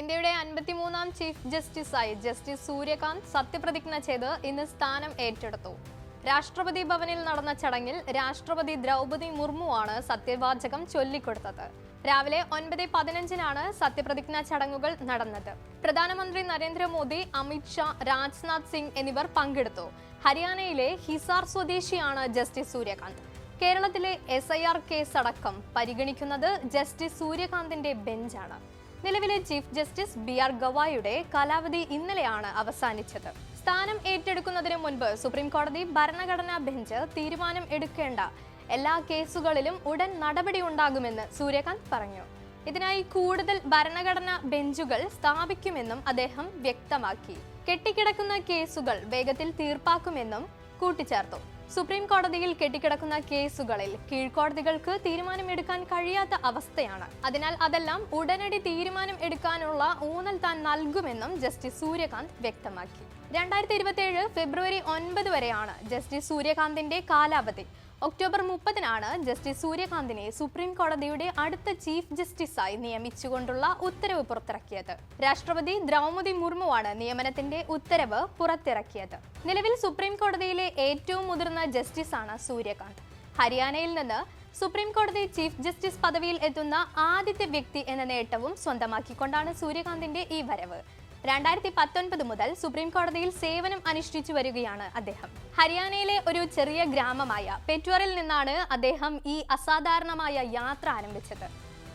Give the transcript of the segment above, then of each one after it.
ഇന്ത്യയുടെ അൻപത്തിമൂന്നാം ചീഫ് ജസ്റ്റിസായി ജസ്റ്റിസ് സൂര്യകാന്ത് സത്യപ്രതിജ്ഞ ചെയ്ത് ഇന്ന് സ്ഥാനം ഏറ്റെടുത്തു. രാഷ്ട്രപതി ഭവനിൽ നടന്ന ചടങ്ങിൽ രാഷ്ട്രപതി ദ്രൗപദി മുർമുവാണ് സത്യവാചകം ചൊല്ലിക്കൊടുത്തത്. രാവിലെ ഒൻപത് പതിനഞ്ചിനാണ് സത്യപ്രതിജ്ഞാ ചടങ്ങുകൾ നടന്നത്. പ്രധാനമന്ത്രി നരേന്ദ്രമോദി അമിത്ഷാ രാജ്നാഥ് സിംഗ് എന്നിവർ പങ്കെടുത്തു. ഹരിയാനയിലെ ഹിസാർ സ്വദേശിയാണ് ജസ്റ്റിസ് സൂര്യകാന്ത്. കേരളത്തിലെ എസ് ഐ ആർ കേസ് അടക്കം പരിഗണിക്കുന്നത് ജസ്റ്റിസ് സൂര്യകാന്തിന്റെ ബെഞ്ചാണ്. നിലവിലെ ചീഫ് ജസ്റ്റിസ് ബി ആർ ഗവായിയുടെ കാലാവധി ഇന്നലെയാണ് അവസാനിച്ചത്. സ്ഥാനം ഏറ്റെടുക്കുന്നതിന് മുൻപ് സുപ്രീം കോടതി ഭരണഘടനാ ബെഞ്ച് തീരുമാനം എടുക്കേണ്ട. എല്ലാ കേസുകളിലും ഉടൻ നടപടി ഉണ്ടാകുമെന്ന് സൂര്യകാന്ത് പറഞ്ഞു. ഇതിനായി കൂടുതൽ ഭരണഘടനാ ബെഞ്ചുകൾ സ്ഥാപിക്കുമെന്നും അദ്ദേഹം വ്യക്തമാക്കി. കെട്ടിക്കിടക്കുന്ന കേസുകൾ വേഗത്തിൽ തീർപ്പാക്കുമെന്നും കൂട്ടിച്ചേർത്തു. സുപ്രീം കോടതിയിൽ കെട്ടിക്കിടക്കുന്ന കേസുകളിൽ കീഴ്ക്കോടതികൾക്ക് തീരുമാനമെടുക്കാൻ കഴിയാത്ത അവസ്ഥയാണ്. അതിനാൽ അതെല്ലാം ഉടനടി തീരുമാനം എടുക്കാനുള്ള ഊന്നൽ താൻ നൽകുമെന്നും ജസ്റ്റിസ് സൂര്യകാന്ത് വ്യക്തമാക്കി. രണ്ടായിരത്തി ഇരുപത്തിയേഴ് ഫെബ്രുവരി ഒൻപത് വരെയാണ് ജസ്റ്റിസ് സൂര്യകാന്തിന്റെ കാലാവധി. ഒക്ടോബർ മുപ്പതിനാണ് ജസ്റ്റിസ് സൂര്യകാന്തിനെ സുപ്രീം കോടതിയുടെ അടുത്ത ചീഫ് ജസ്റ്റിസായി നിയമിച്ചുകൊണ്ടുള്ള ഉത്തരവ് പുറത്തിറക്കിയത്. രാഷ്ട്രപതി ദ്രൗപദി മുർമുവാണ് നിയമനത്തിന്റെ ഉത്തരവ് പുറത്തിറക്കിയത്. നിലവിൽ സുപ്രീം കോടതിയിലെ ഏറ്റവും മുതിർന്ന ജസ്റ്റിസാണ് സൂര്യകാന്ത്. ഹരിയാനയിൽ നിന്ന് സുപ്രീം കോടതി ചീഫ് ജസ്റ്റിസ് പദവിയിൽ എത്തുന്ന ആദ്യത്തെ വ്യക്തി എന്ന നേട്ടവും സ്വന്തമാക്കിക്കൊണ്ടാണ് സൂര്യകാന്തിന്റെ ഈ വരവ്. രണ്ടായിരത്തി പത്തൊൻപത് മുതൽ സുപ്രീം കോടതിയിൽ സേവനം അനുഷ്ഠിച്ചു വരികയാണ് അദ്ദേഹം. ഹരിയാനയിലെ ഒരു ചെറിയ ഗ്രാമമായ പെറ്റ്വറിൽ നിന്നാണ് അദ്ദേഹം ഈ അസാധാരണമായ യാത്ര ആരംഭിച്ചത്.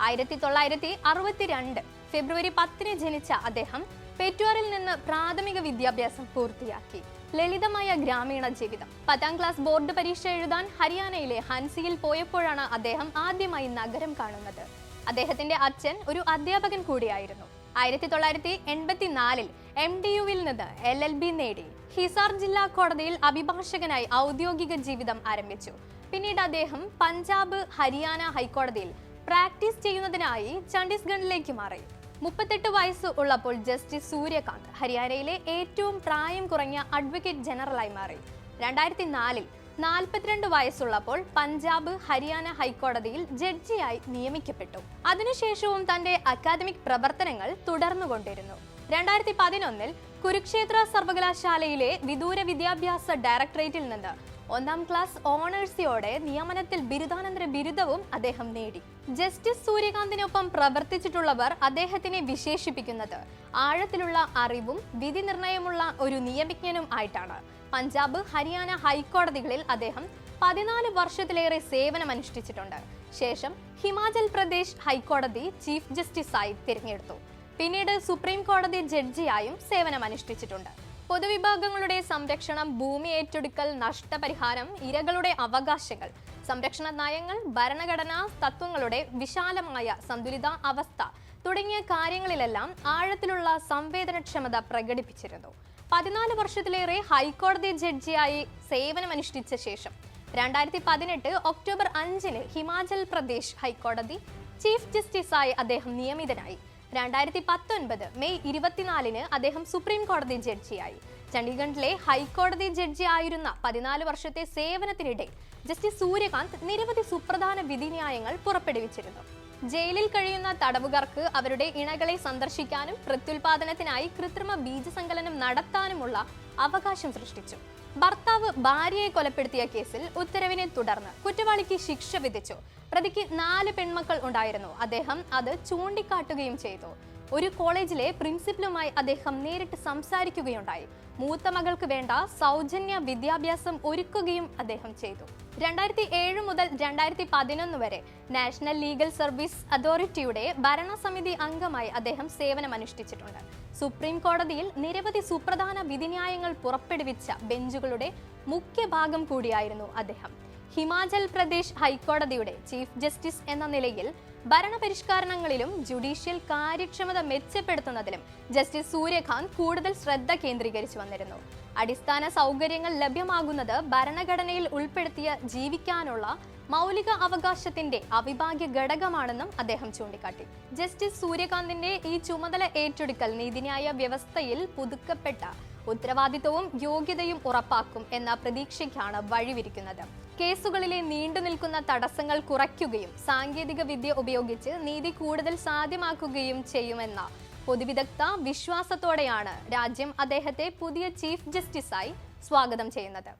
ആയിരത്തി തൊള്ളായിരത്തി അറുപത്തിരണ്ട് ഫെബ്രുവരി പത്തിന് ജനിച്ച അദ്ദേഹം പെറ്റ്വറിൽ നിന്ന് പ്രാഥമിക വിദ്യാഭ്യാസം പൂർത്തിയാക്കി. ലളിതമായ ഗ്രാമീണ ജീവിതം. പത്താം ക്ലാസ് ബോർഡ് പരീക്ഷ എഴുതാൻ ഹരിയാനയിലെ ഹൻസിയിൽ പോയപ്പോഴാണ് അദ്ദേഹം ആദ്യമായി നഗരം കാണുന്നത്. അദ്ദേഹത്തിന്റെ അച്ഛൻ ഒരു അധ്യാപകൻ കൂടിയായിരുന്നു. ആയിരത്തി തൊള്ളായിരത്തി എൺപത്തിനാലിൽ എം ഡി യുവിൽ നിന്ന് എൽ എൽ ബി നേടി. ഹിസാർ ജില്ലാ കോടതിയിൽ അഭിഭാഷകനായി ഔദ്യോഗിക ജീവിതം ആരംഭിച്ചു. പിന്നീട് അദ്ദേഹം പഞ്ചാബ് ഹരിയാന ഹൈക്കോടതിയിൽ പ്രാക്ടീസ് ചെയ്യുന്നതിനായി ഛത്തീസ്ഗഡിലേക്ക് മാറി. മുപ്പത്തെട്ട് വയസ്സ് ഉള്ളപ്പോൾ ജസ്റ്റിസ് സൂര്യകാന്ത് ഹരിയാനയിലെ ഏറ്റവും പ്രായം കുറഞ്ഞ അഡ്വക്കേറ്റ് ജനറലായി മാറി. രണ്ടായിരത്തി നാലിൽ നാൽപ്പത്തിരണ്ട് വയസ്സുള്ളപ്പോൾ പഞ്ചാബ് ഹരിയാന ഹൈക്കോടതിയിൽ ജഡ്ജിയായി നിയമിക്കപ്പെട്ടു. അതിനുശേഷവും തന്റെ അക്കാദമിക് പ്രവർത്തനങ്ങൾ തുടർന്നുകൊണ്ടിരുന്നു. രണ്ടായിരത്തി പതിനൊന്നിൽ കുരുക്ഷേത്ര സർവകലാശാലയിലെ വിദൂര വിദ്യാഭ്യാസ ഡയറക്ടറേറ്റിൽ നിന്ന് ഒന്നാം ക്ലാസ് ഓണേഴ്സിയോടെ നിയമനത്തിൽ ബിരുദാനന്തര ബിരുദവും അദ്ദേഹം നേടി. ജസ്റ്റിസ് സൂര്യകാന്തിനൊപ്പം പ്രവർത്തിച്ചിട്ടുള്ളവർ അദ്ദേഹത്തിനെ വിശേഷിപ്പിക്കുന്നത് ആഴത്തിലുള്ള അറിവും വിധി നിർണയമുള്ള ഒരു നിയമജ്ഞനും ആയിട്ടാണ്. പഞ്ചാബ് ഹരിയാന ഹൈക്കോടതികളിൽ അദ്ദേഹം പതിനാല് വർഷത്തിലേറെ സേവനമനുഷ്ഠിച്ചിട്ടുണ്ട്. ശേഷം ഹിമാചൽ പ്രദേശ് ഹൈക്കോടതി ചീഫ് ജസ്റ്റിസായി തിരഞ്ഞെടുത്തു. പിന്നീട് സുപ്രീം കോടതി ജഡ്ജിയായും സേവനമനുഷ്ഠിച്ചിട്ടുണ്ട്. പൊതുവിഭാഗങ്ങളുടെ സംരക്ഷണം ഭൂമി ഏറ്റെടുക്കൽ നഷ്ടപരിഹാരം ഇരകളുടെ അവകാശങ്ങൾ സംരക്ഷണ നയങ്ങൾ ഭരണഘടനാ തത്വങ്ങളുടെ വിശാലമായ സന്തുലിത അവസ്ഥ തുടങ്ങിയ കാര്യങ്ങളിലെല്ലാം ആഴത്തിലുള്ള സംവേദനക്ഷമത പ്രകടിപ്പിച്ചിരുന്നു. പതിനാല് വർഷത്തിലേറെ ഹൈക്കോടതി ജഡ്ജിയായി സേവനമനുഷ്ഠിച്ച ശേഷം രണ്ടായിരത്തി പതിനെട്ട് ഒക്ടോബർ അഞ്ചിന് ഹിമാചൽ പ്രദേശ് ഹൈക്കോടതി ചീഫ് ജസ്റ്റിസായി അദ്ദേഹം നിയമിതനായി. രണ്ടായിരത്തി പത്തൊൻപത് മെയ് ഇരുപത്തിനാലിന് അദ്ദേഹം സുപ്രീം കോടതി ജഡ്ജിയായി. ചണ്ഡീഗഡിലെ ഹൈക്കോടതി ജഡ്ജി ആയിരുന്ന പതിനാല് വർഷത്തെ സേവനത്തിനിടെ ജസ്റ്റിസ് സൂര്യകാന്ത് നിരവധി സുപ്രധാന വിധിന്യായങ്ങൾ പുറപ്പെടുവിച്ചിരുന്നു. ജയിലിൽ കഴിയുന്ന തടവുകാർക്ക് അവരുടെ ഇണകളെ സന്ദർശിക്കാനും പ്രത്യുൽപാദനത്തിനായി കൃത്രിമ ബീജസങ്കലനം നടത്താനുമുള്ള അവകാശം സൃഷ്ടിച്ചു. ഭർത്താവ് ഭാര്യയെ കൊലപ്പെടുത്തിയ കേസിൽ ഉത്തരവിനെ തുടർന്ന് കുറ്റവാളിക്ക് ശിക്ഷ വിധിച്ചു. പ്രതിക്ക് നാല് പെൺമക്കൾ ഉണ്ടായിരുന്നു. അദ്ദേഹം അത് ചൂണ്ടിക്കാട്ടുകയും ചെയ്തു. ഒരു കോളേജിലെ പ്രിൻസിപ്പലുമായി അദ്ദേഹം നേരിട്ട് സംസാരിക്കുകയുണ്ടായി. മൂത്ത മകൾക്ക് വേണ്ട സൗജന്യ വിദ്യാഭ്യാസം ഒരുക്കുകയും അദ്ദേഹം ചെയ്തു. രണ്ടായിരത്തി ഏഴ് മുതൽ രണ്ടായിരത്തി പതിനൊന്ന് വരെ നാഷണൽ ലീഗൽ സർവീസ് അതോറിറ്റിയുടെ ഭരണസമിതി അംഗമായി അദ്ദേഹം സേവനമനുഷ്ഠിച്ചിട്ടുണ്ട്. സുപ്രീം കോടതിയിൽ നിരവധി സുപ്രധാന വിധിന്യായങ്ങൾ പുറപ്പെടുവിച്ച ബെഞ്ചുകളുടെ മുഖ്യ ഭാഗം കൂടിയായിരുന്നു അദ്ദേഹം. ഹിമാചൽ പ്രദേശ് ഹൈക്കോടതിയുടെ ചീഫ് ജസ്റ്റിസ് എന്ന നിലയിൽ ഭരണപരിഷ്കരണങ്ങളിലും ജുഡീഷ്യൽ കാര്യക്ഷമത മെച്ചപ്പെടുത്തുന്നതിലും ജസ്റ്റിസ് സൂര്യകാന്ത് കൂടുതൽ ശ്രദ്ധ കേന്ദ്രീകരിച്ചു വന്നിരുന്നു. അടിസ്ഥാന സൗകര്യങ്ങൾ ലഭ്യമാകുന്നത് ഭരണഘടനയിൽ ഉൾപ്പെടുത്തിയ ജീവിക്കാനുള്ള മൗലിക അവകാശത്തിന്റെ അവിഭാഗ്യ ഘടകമാണെന്നും അദ്ദേഹം ചൂണ്ടിക്കാട്ടി. ജസ്റ്റിസ് സൂര്യകാന്തിന്റെ ഈ ചുമതല ഏറ്റെടുക്കൽ നീതിന്യായ വ്യവസ്ഥയിൽ പുതുക്കപ്പെട്ട ഉത്തരവാദിത്വവും യോഗ്യതയും ഉറപ്പാക്കും എന്ന പ്രതീക്ഷയ്ക്കാണ് വഴിവിരിക്കുന്നത്. കേസുകളിലെ നീണ്ടുനിൽക്കുന്ന തടസ്സങ്ങൾ കുറയ്ക്കുകയും സാങ്കേതിക വിദ്യ ഉപയോഗിച്ച് നീതി കൂടുതൽ സാധ്യമാക്കുകയും ചെയ്യുമെന്ന പൊതുവിദഗ്ധ വിശ്വാസത്തോടെയാണ് രാജ്യം അദ്ദേഹത്തെ പുതിയ ചീഫ് ജസ്റ്റിസായി സ്വാഗതം ചെയ്യുന്നത്.